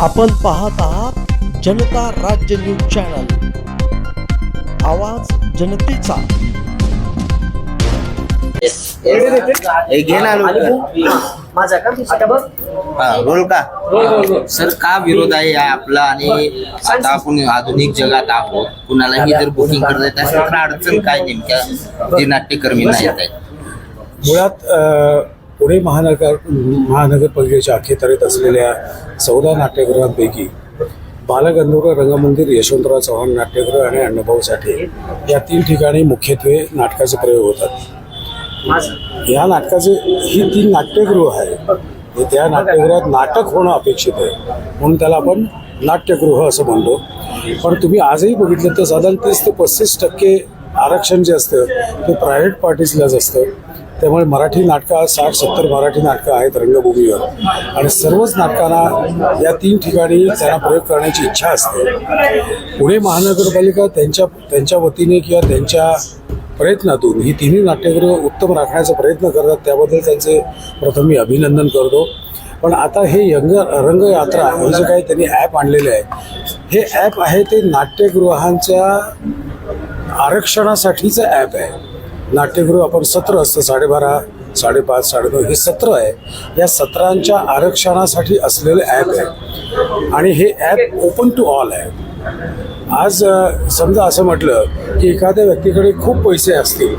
आपण पाहत आहात जनता राज्य न्यूज चॅनल. आवाज जनतेचा. हे. माझा का? आता बघ. हा, बोल का सर का विरोध आहे या आपला आणि आता आपण आधुनिक जगात आहोत? कुणालाही जर बुकिंग करता येत असेल तर अडचण काय नेमक्या? जे नाट्यकर्मी नाही येत आहेत मुळात पुणे महानगर महानगरपालिकेच्या अखेतरीत असलेल्या चौदा नाट्यगृहांपैकी बालगंधर्व रंगमंदिर यशवंतराव चव्हाण नाट्यगृह आणि अण्णाभाऊ साठे या तीन ठिकाणी मुख्यत्वे नाटकाचे प्रयोग होतात. या नाटकाचे ही तीन नाट्यगृह आहे त्या नाट्यगृहात नाटक होणं अपेक्षित आहे म्हणून त्याला आपण नाट्यगृह असं म्हणतो. पण तुम्ही आजही बघितलं तर साधारण तीस ते पस्तीस टक्के आरक्षण जे असतं ते प्रायव्हेट पार्टीजलाच असतं. त्यामुळे मराठी नाटकं साठ सत्तर मराठी नाटकं आहेत रंगभूमीवर. आणि सर्वच नाटकांना या तीन ठिकाणी त्यांना प्रयोग करण्याची इच्छा असते. पुणे महानगरपालिका त्यांच्या त्यांच्या वतीने किंवा त्यांच्या प्रयत्नातून ही तिन्ही नाट्यगृह उत्तम राखण्याचा प्रयत्न करतात त्याबद्दल त्यांचे प्रथम मी अभिनंदन करतो. पण आता हे यंग रंगयात्रा हे जे काही त्यांनी ॲप आणलेले आहे हे ॲप आहे ते नाट्यगृहांच्या आरक्षणासाठीचं ॲप आहे. नाट्यगृह आपण सत्र असतं साडेबारा साडेपाच साडेनऊ हे सत्र आहे. या सत्रांच्या आरक्षणासाठी असलेलं ॲप आहे. आणि हे ॲप ओपन टू ऑल आहे. आज समजा असं म्हटलं की एखाद्या व्यक्तीकडे खूप पैसे असतील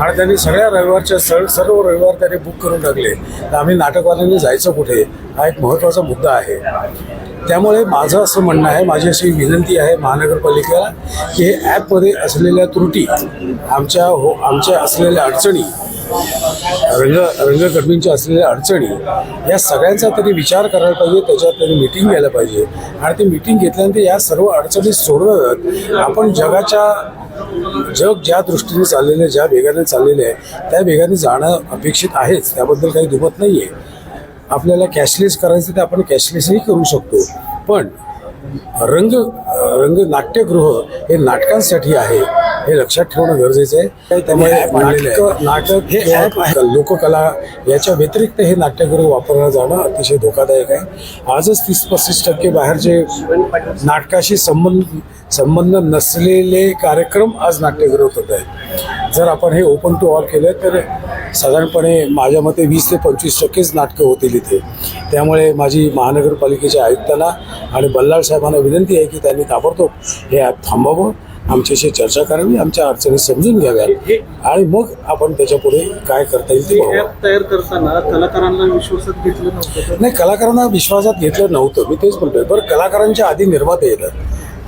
आणि त्यांनी सगळ्या रविवारच्या सर सर्व रविवार त्यांनी बुक करून टाकले तर आम्ही नाटकवाल्यांनी जायचं कुठे? हा एक महत्त्वाचा मुद्दा आहे. त्यामुळे माझं असं म्हणणं आहे माझी अशी विनंती आहे महानगरपालिकेला की हे ॲपमध्ये असलेल्या त्रुटी आमच्या हो आमच्या असलेल्या अडचणी रंग रंगकर्मींच्या असलेल्या अडचणी या सगळ्यांचा तरी विचार करायला पाहिजे त्याच्यात त्यांनी मिटिंग घ्यायला पाहिजे. आणि ती मिटिंग घेतल्यानंतर या सर्व अडचणी सोडवत आपण जगाच्या जग ज्या दृष्टीने चाललेलं आहे ज्या वेगाने चाललेलं आहे त्या वेगाने जाणं अपेक्षित आहेच त्याबद्दल काही दुमत नाही आहे आपल्याला कॅशलेस करायचं तर आपण कॅशलेसही करू शकतो. पण रंग रंग नाट्यगृह हे नाटकांसाठी आहे हे लक्षात ठेवणं गरजेचं आहे. त्यामुळे नाटक नाटक हे लोककला याच्या व्यतिरिक्त हे नाट्यगृह वापरलं जाणं अतिशय धोकादायक आहे. आजच तीस पस्तीस टक्के बाहेरचे नाटकाशी संबंध संबंध नसलेले कार्यक्रम आज नाट्यगृहात होत आहेत जर आपण हे ओपन टू ऑल केलं तर साधारणपणे माझ्या मते वीस ते पंचवीस टक्केच नाटकं होतील इथे. त्यामुळे माझी महानगरपालिकेच्या आयुक्तांना आणि बल्लाळ साहेबांना विनंती आहे की त्यांनी ताबडतोब हे ॲप थांबावं. आमच्याशी चर्चा करावी आमच्या अडचणी समजून घ्याव्यात. आणि मग आपण त्याच्या पुढे काय करता येईल ते तयार करताना कलाकारांना विश्वासात घेतलं नव्हतं नाही कलाकारांना विश्वासात घेतलं नव्हतं. मी तेच म्हणतोय बरं कलाकारांच्या आधी निर्माते येतात.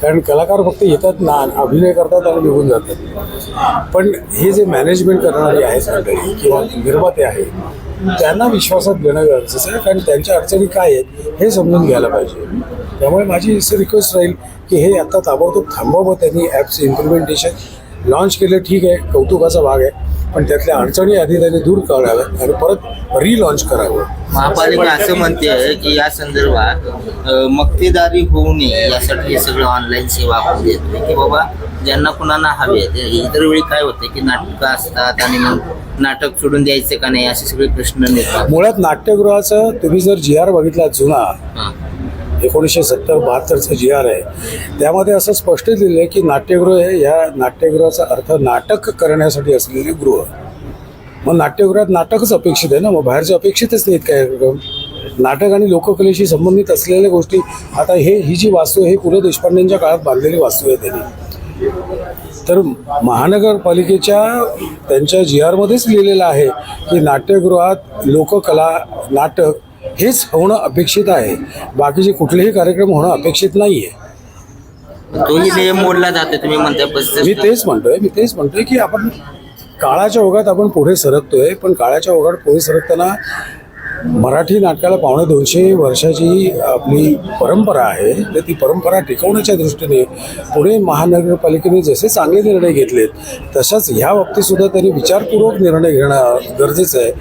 कारण कलाकार फक्त येतात ना अभिनय करतात आणि निघून जातात. पण हे जे मॅनेजमेंट करणारे आहेत मंडळी किंवा निर्माते आहेत त्यांना विश्वासात घेणं गरजेचं आहे. कारण त्यांच्या अडचणी काय आहेत हे समजून घ्यायला पाहिजे. त्यामुळे माझी असं रिक्वेस्ट राहील की हे आता ताबडतोब थांबावं. त्यांनी ॲपचं इम्प्लिमेंटेशन लॉन्च केलं ठीक आहे. कौतुकाचा भाग आहे. पण त्यातल्या अडचणी आधी त्यांनी दूर कराव्यात आणि परत रिलॉन्च करावं. महापालिका असं म्हणते की या संदर्भात मक्तेदारी होऊ नये यासाठी हे सगळं ऑनलाईन सेवा आपण देतोय की बाबा ज्यांना कुणाला हवे ते इतर वेळी काय होतं की नाटकं असतात आणि मग नाटक सोडून द्यायचं का नाही असे सगळे प्रश्न निर्माण मुळात नाट्यगृहाचं तुम्ही जर जी आर बघितला जुना हां. एकोणीसशे सत्तर बहात्तरचं जी आर आहे. त्यामध्ये असं स्पष्ट दिलं आहे की नाट्यगृह हे या नाट्यगृहाचा अर्थ नाटक करण्यासाठी असलेले गृह. मग नाट्यगृहात नाटकच अपेक्षित आहे ना? मग बाहेरचे अपेक्षितच नाहीत काय? कार्यक्रम नाटक आणि लोककलेशी संबंधित असलेल्या गोष्टी आता हे ही जी वास्तू आहे पु. ल. देशपांडेंच्या काळात बांधलेली वास्तू आहे त्यांनी. तर महानगरपालिकेच्या त्यांच्या जी आरमध्येच लिहिलेलं आहे की नाट्यगृहात लोककला नाटक हेच होणं अपेक्षित आहे. बाकीचे कुठलेही कार्यक्रम होणं अपेक्षित नाही आहे तोही नियम मोडला जातो तुम्ही म्हणताय मी पस्तीस तेच म्हणतोय मी तेच म्हणतोय की आपण काळाच्या ओघात आपण पुढे सरकतोय पण काळाच्या ओघात पुढे सरकताना मराठी नाटकाला पावणे दोनशे वर्षाची आपली परंपरा आहे. तर ती परंपरा टिकवण्याच्या दृष्टीने पुणे महानगरपालिकेने जसे चांगले निर्णय घेतलेत तशाच ह्या बाबतीत सुद्धा त्यांनी विचारपूर्वक निर्णय घेणं गरजेचं आहे.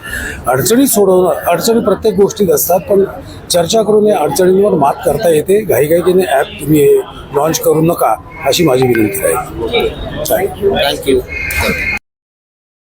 अडचणी सोडवणं अडचणी प्रत्येक गोष्टीत असतात पण चर्चा करून या अडचणींवर मात करता येते. घाईघाईने ॲप तुम्ही लॉन्च करू नका अशी माझी विनंती आहे. चालेल थँक्यू